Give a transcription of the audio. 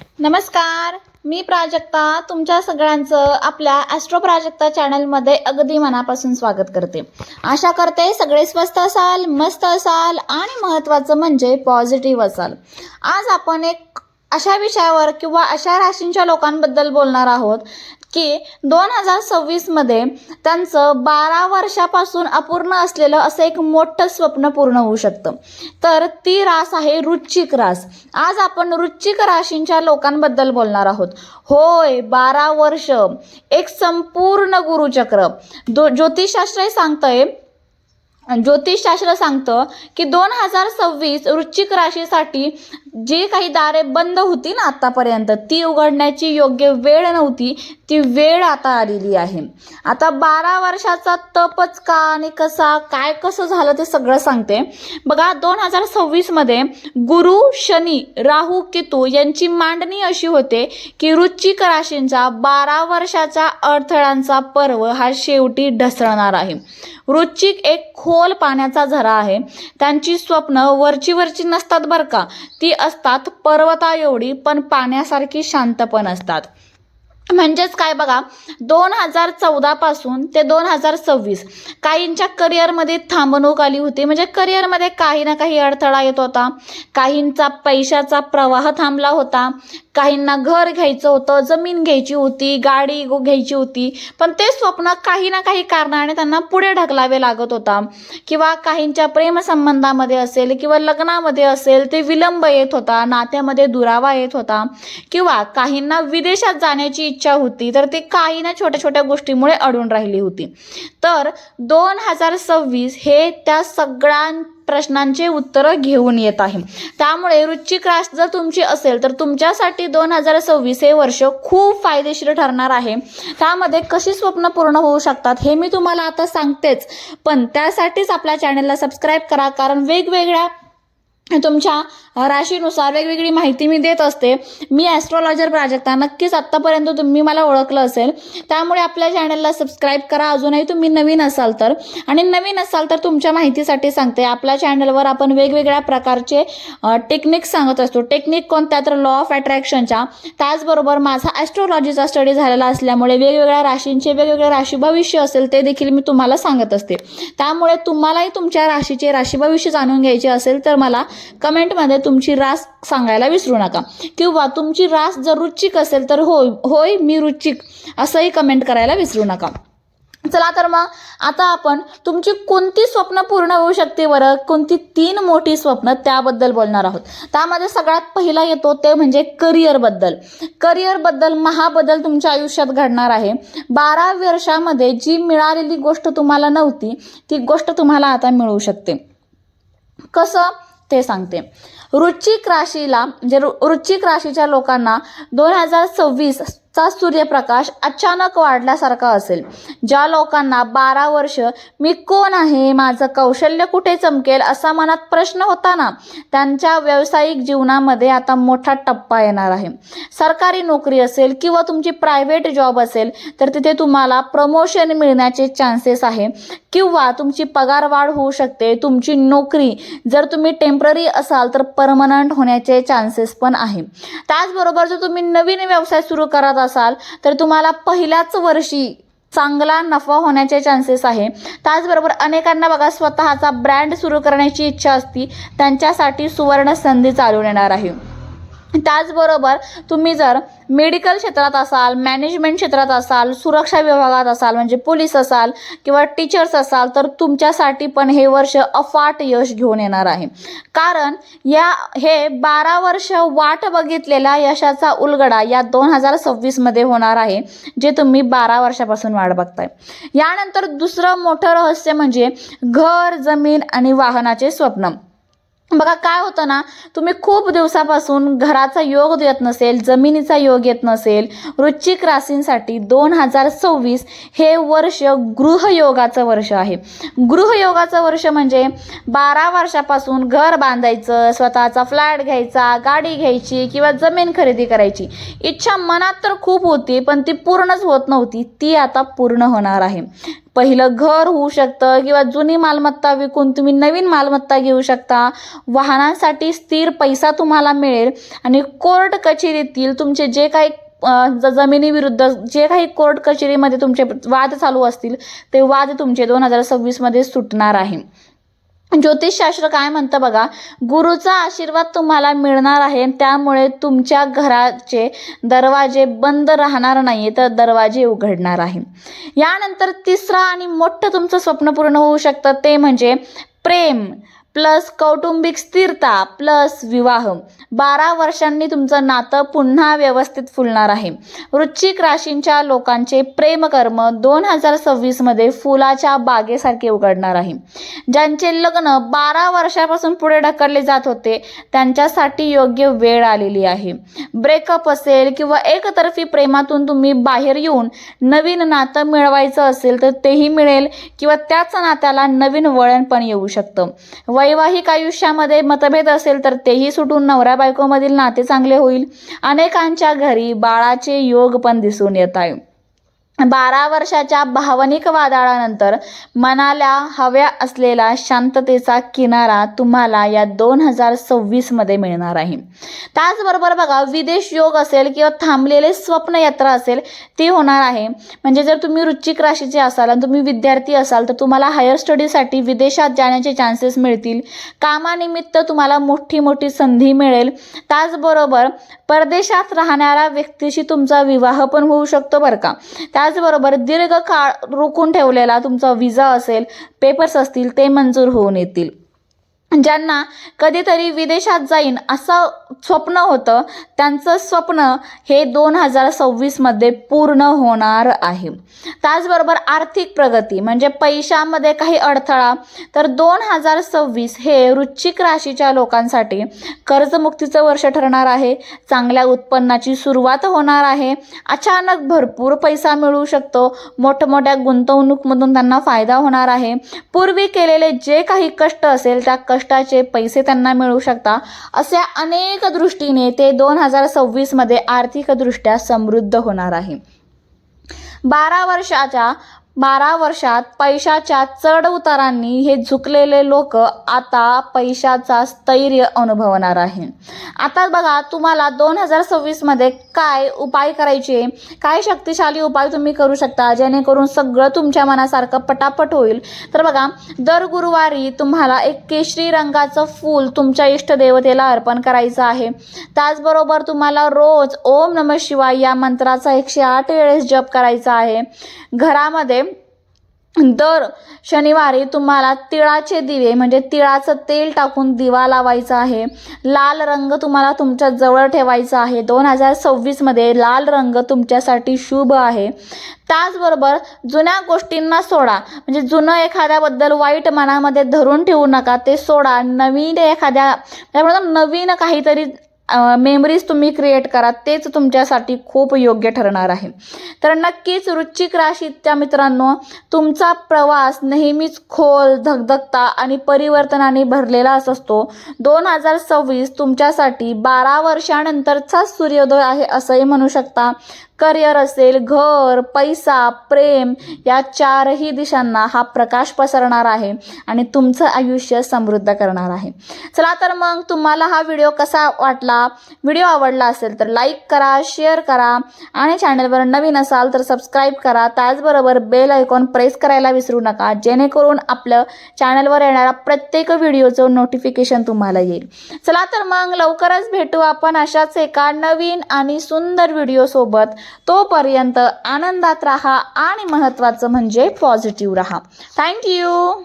नमस्कार मी प्राजक्ता. तुमच्या सगळ्यांचं आपल्या ॲस्ट्रो प्राजक्ता चॅनलमध्ये अगदी मनापासून स्वागत करते. आशा करते सगळे स्वस्त असाल मस्त असाल आणि महत्त्वाचं म्हणजे पॉझिटिव्ह असाल. आज आपण एक अशा विषयावर किंवा अशा राशींच्या लोकांबद्दल बोलणार आहोत की दोन हजार सव्वीसमध्ये त्यांचं बारा वर्षापासून अपूर्ण असलेलं असं एक मोठं स्वप्न पूर्ण होऊ शकतं. तर ती रास आहे रुचिक रास. आज आपण रुचिक राशींच्या लोकांबद्दल बोलणार आहोत. होय बारा वर्ष एक संपूर्ण गुरुचक्र. ज्योतिषशास्त्र सांगतंय ज्योतिषशास्त्र सांगतं की दोन हजार सव्वीस वृश्चिक राशीसाठी जी काही दारे बंद होती ना आतापर्यंत ती उघडण्याची योग्य वेळ नव्हती ती वेळ आता आलेली आहे. आता बारा वर्षाचा तपच का आणि कसा काय कसं झालं ते सगळं सांगते. बघा दोन हजार सव्वीसमध्ये गुरु शनी राहू केतू यांची मांडणी अशी होते की रुचिक राशींचा बारा वर्षाचा अडथळ्यांचा पर्व हा शेवटी ढसळणार आहे. रुचिक एक खोल पाण्याचा झरा आहे. त्यांची स्वप्न वरची वरची नसतात बरं का? ती असतात पर्वता एवढी पण पाण्यासारखी शांत पण असतात. म्हणजेच काय बघा दोन हजार चौदापासून ते दोन हजार सव्वीस काहींच्या करिअरमध्ये थांबणूक आली होती. म्हणजे करिअरमध्ये काही ना काही अडथळा येत होता. काहींचा पैशाचा प्रवाह थांबला होता. काहींना घर घ्यायचं होतं जमीन घ्यायची होती गाडी गो- घ्यायची होती. पण ते स्वप्न काही ना काही कारणाने त्यांना पुढे ढकलावे लागत होता. किंवा काहींच्या प्रेमसंबंधामध्ये असेल किंवा लग्नामध्ये असेल ते विलंब येत होता नात्यामध्ये दुरावा येत होता. किंवा काहींना विदेशात जाण्याची इच्छा होती तर ते काही ना छोट्या छोट्या गोष्टीमुळे अडून राहिली होती. तर दोन हजार सव्वीस हे त्या सगळ्यां प्रश्नांचे उत्तरं घेऊन येत आहे. त्यामुळे रुचिक रास जर तुमची असेल तर तुमच्यासाठी दोन हजार सव्वीस हे वर्ष खूप फायदेशीर ठरणार आहे. त्यामध्ये कशी स्वप्न पूर्ण होऊ शकतात हे मी तुम्हाला आता सांगतेच. पण त्यासाठीच आपल्या चॅनलला सबस्क्राईब करा कारण वेगवेगळ्या तुमच्या राशीनुसार वेगवेगळी माहिती मी देत असते. मी ॲस्ट्रॉलॉजर प्राजक्ता. नक्कीच आत्तापर्यंत तुम्ही मला ओळखलं असेल. त्यामुळे आपल्या चॅनलला सबस्क्राईब करा. अजूनही तुम्ही नवीन असाल तर. आणि नवीन असाल तर तुमच्या माहितीसाठी सांगते. आपल्या चॅनलवर आपण वेगवेगळ्या प्रकारचे टेक्निक सांगत असतो. टेक्निक कोणत्या तर लॉ ऑफ अट्रॅक्शनच्या त्याचबरोबर माझा ॲस्ट्रॉलॉजीचा स्टडी झालेला असल्यामुळे वेगवेगळ्या राशींचे वेगवेगळे राशी भविष्य असेल ते देखील मी तुम्हाला सांगत असते. त्यामुळे तुम्हालाही तुमच्या राशीचे राशी भविष्य जाणून घ्यायचे असेल तर मला कमेंटमध्ये तुमची रास सांगायला विसरू नका. किंवा तुमची रास जर रुचिक असेल तर होय होय मी रुचिक असंही कमेंट करायला विसरू नका. चला तर मग आता आपण तुमची कोणती स्वप्न पूर्ण होऊ शकते बरं? कोणती तीन मोठी स्वप्न त्याबद्दल बोलणार आहोत. त्यामध्ये सगळ्यात पहिला येतो ते म्हणजे करिअरबद्दल करिअरबद्दल महाबदल तुमच्या आयुष्यात घडणार आहे. बारा वर्षामध्ये जी मिळालेली गोष्ट तुम्हाला नव्हती ती गोष्ट तुम्हाला आता मिळू शकते. कसं? ते सांगते. वृश्चिक राशीला म्हणजे रु वृश्चिक राशीच्या लोकांना दोन हजार सव्वीस चा सूर्यप्रकाश अचानक वाढल्यासारखा असेल. ज्या लोकांना बारा वर्ष मी कोण आहे माझं कौशल्य कुठे चमकेल असा मनात प्रश्न होता ना त्यांच्या व्यावसायिक जीवनामध्ये आता मोठा टप्पा येणार आहे. सरकारी नोकरी असेल किंवा तुमची प्रायव्हेट जॉब असेल तर तिथे तुम्हाला प्रमोशन मिळण्याचे चान्सेस आहे. किंवा तुमची पगारवाढ होऊ शकते तुमची नोकरी जर तुम्ही टेंपररी असाल तर परमनंट होण्याचे चान्सेस पण आहे. त्याचबरोबर जर तुम्ही नवीन व्यवसाय सुरू करत असाल तर तुम्हाला पहिल्याच वर्षी चांगला नफा होण्याचे चान्सेस आहे. त्याचबरोबर अनेकांना बघा स्वतःचा ब्रँड सुरू करण्याची इच्छा असती त्यांच्यासाठी सुवर्ण संधी चालून येणार आहे. त्याचबरोबर तुम्ही जर मेडिकल क्षेत्रात असाल मॅनेजमेंट क्षेत्रात असाल सुरक्षा विभागात असाल म्हणजे पोलीस असाल किंवा टीचर्स असाल तर तुमच्यासाठी पण हे वर्ष अफाट यश घेऊन येणार आहे. कारण या हे बारा वर्ष वाट बघितलेल्या यशाचा उलगडा या दोन हजार सव्वीसमध्ये होणार आहे जे तुम्ही बारा वर्षापासून वाट बघताय. यानंतर दुसरं मोठं रहस्य म्हणजे घर जमीन आणि वाहनाचे स्वप्न. बघा काय होतं ना तुम्ही खूप दिवसापासून घराचा योग येत नसेल जमिनीचा योग येत नसेल वृश्चिक राशींसाठी दोन हजार सव्वीस हे वर्ष गृहयोगाचं वर्ष आहे. गृहयोगाचं वर्ष म्हणजे बारा वर्षापासून घर बांधायचं स्वतःचा फ्लॅट घ्यायचा गाडी घ्यायची किंवा जमीन खरेदी करायची. इच्छा मनात तर खूप होती पण ती पूर्णच होत नव्हती ती आता पूर्ण होणार आहे. पहिलं घर होऊ शकतं किंवा जुनी मालमत्ता विकून तुम्ही नवीन मालमत्ता घेऊ शकता. वाहनांसाठी स्थिर पैसा तुम्हाला मिळेल आणि कोर्ट कचेरीतील तुमचे जे काही ज- जमिनीविरुद्ध जे काही कोर्ट कचेरीमध्ये तुमचे वाद चालू असतील ते वाद तुमचे दोन हजार सव्वीसमध्ये सुटणार आहे. ज्योतिषशास्त्र काय म्हणतं बघा गुरुचा आशीर्वाद तुम्हाला मिळणार आहे त्यामुळे तुमच्या घराचे दरवाजे बंद राहणार नाही तर दरवाजे उघडणार आहे. यानंतर तिसरा आणि मोठं तुमचं स्वप्न पूर्ण होऊ शकतं ते म्हणजे प्रेम. प्लस कौटुंबिक स्थिरता प्लस विवाह. बारा वर्षांनी तुमचं नातं पुन्हा व्यवस्थित फुलणार आहे. वृश्चिक राशींच्या लोकांचे प्रेमकर्म दोन हजार सव्वीसमध्ये फुलाच्या बागेसारखे उघडणार आहे. ज्यांचे लग्न बारा वर्षापासून पुढे ढकलले जात होते त्यांच्यासाठी योग्य वेळ आलेली आहे. ब्रेकअप असेल किंवा एकतर्फी प्रेमातून तुम्ही बाहेर येऊन नवीन नातं मिळवायचं असेल तर तेही मिळेल किंवा त्याच नात्याला नवीन वळण पण येऊ शकतं. वैवाहिक आयुष्यामध्ये मतभेद असेल तर तेही सुटून नवरा बायकोमधील नाते चांगले होईल. अनेकांच्या घरी बाळाचे योग पण दिसून येत आहे. बारा वर्षाच्या भावनिक वादळानंतर मनाला हव्या असलेला शांततेचा किनारा तुम्हाला या दोन हजार सव्वीसमध्ये मिळणार आहे. त्याचबरोबर बघा विदेश योग असेल किंवा थांबलेले स्वप्न यात्रा असेल ती होणार आहे. म्हणजे जर तुम्ही रुचिक राशीचे असाल आणि तुम्ही विद्यार्थी असाल तर तुम्हाला हायर स्टडीसाठी विदेशात जाण्याचे चान्सेस मिळतील. कामानिमित्त तुम्हाला मोठी मोठी संधी मिळेल. त्याचबरोबर परदेशात राहणाऱ्या व्यक्तीशी तुमचा विवाह पण होऊ शकतो बरं का. त्या त्याचबरोबर दीर्घकाळ रोखून ठेवलेला तुमचा विजा असेल पेपर्स असतील ते मंजूर होऊन येतील. ज्यांना कधीतरी विदेशात जाईन असं स्वप्न होतं त्यांचं स्वप्न हे दोन हजार सव्वीसमध्ये पूर्ण होणार आहे. त्याचबरोबर आर्थिक प्रगती म्हणजे पैशामध्ये काही अडथळा तर दोन हजार सव्वीस हे वृश्चिक राशीच्या लोकांसाठी कर्जमुक्तीचं वर्ष ठरणार आहे. चांगल्या उत्पन्नाची सुरुवात होणार आहे. अचानक भरपूर पैसा मिळू शकतो. मोठमोठ्या गुंतवणूकमधून त्यांना फायदा होणार आहे. पूर्वी केलेले जे काही कष्ट असेल त्या कष्टाचे पैसे त्यांना मिळू शकता अशा अनेक दृष्टीने ते दोन हजार सव्वीसमध्ये आर्थिकदृष्ट्या समृद्ध होणार आहे. बारा वर्षाच्या बारा वर्षात पैशाच्या चढ उतारांनी हे झुकलेले लोक आता पैशाचा स्थैर्य अनुभवणार आहे. आता बघा तुम्हाला दोन हजार सव्वीसमध्ये काय उपाय करायचे? काय शक्तिशाली उपाय तुम्ही करू शकता? जेणेकरून सगळं तुमच्या मनासारखं पटापट होईल. तर बघा दर गुरुवारी तुम्हाला एक केशरी रंगाचं फूल तुमच्या इष्टदेवतेला अर्पण करायचं आहे. त्याचबरोबर तुम्हाला रोज ओम नम शिवाय या मंत्राचा एकशे आठ वेळेस जप करायचा आहे. घरामध्ये दर शनिवारी तुम्हाला तिळाचे दिवे म्हणजे तिळाचं तेल टाकून दिवा लावायचा आहे. लाल रंग तुम्हाला तुमच्या जवळ ठेवायचा आहे. दोन हजार सव्वीसमध्ये लाल रंग तुमच्यासाठी शुभ आहे. त्याचबरोबर जुन्या गोष्टींना सोडा. म्हणजे जुनं एखाद्याबद्दल वाईट मनामध्ये धरून ठेवू नका. ते सोडा. नवीन एखाद्या त्यामुळे नवीन काहीतरी मेमरीज तुम्ही क्रिएट करा तेच तुमच्यासाठी खूप योग्य ठरणार आहे. तर नक्कीच वृश्चिक राशीच्या मित्रांनो तुमचा प्रवास नेहमीच खोल धगधगता आणि परिवर्तनाने भरलेलाच असतो. दोन हजार सव्वीस तुमच्यासाठी बारा वर्षानंतरचा सूर्योदय आहे असंही म्हणू शकता. करिअर असेल घर पैसा प्रेम या चारही दिशांना हा प्रकाश पसरणार आहे आणि तुमचं आयुष्य समृद्ध करणार आहे. चला तर मग तुम्हाला हा व्हिडिओ कसा वाटला? व्हिडिओ आवडला असेल तर लाईक करा शेअर करा आणि चॅनलवर नवीन असाल तर सबस्क्राईब करा. त्याचबरोबर बेल आयकॉन प्रेस करायला विसरू नका. जेणेकरून आपलं चॅनलवर येणारा प्रत्येक व्हिडिओचं नोटिफिकेशन तुम्हाला येईल. चला तर मग लवकरच भेटू आपण अशाच एका नवीन आणि सुंदर व्हिडिओसोबत. तोपर्यंत आनंदात राहा आणि महत्त्वाचं म्हणजे पॉझिटिव्ह राहा. थँक्यू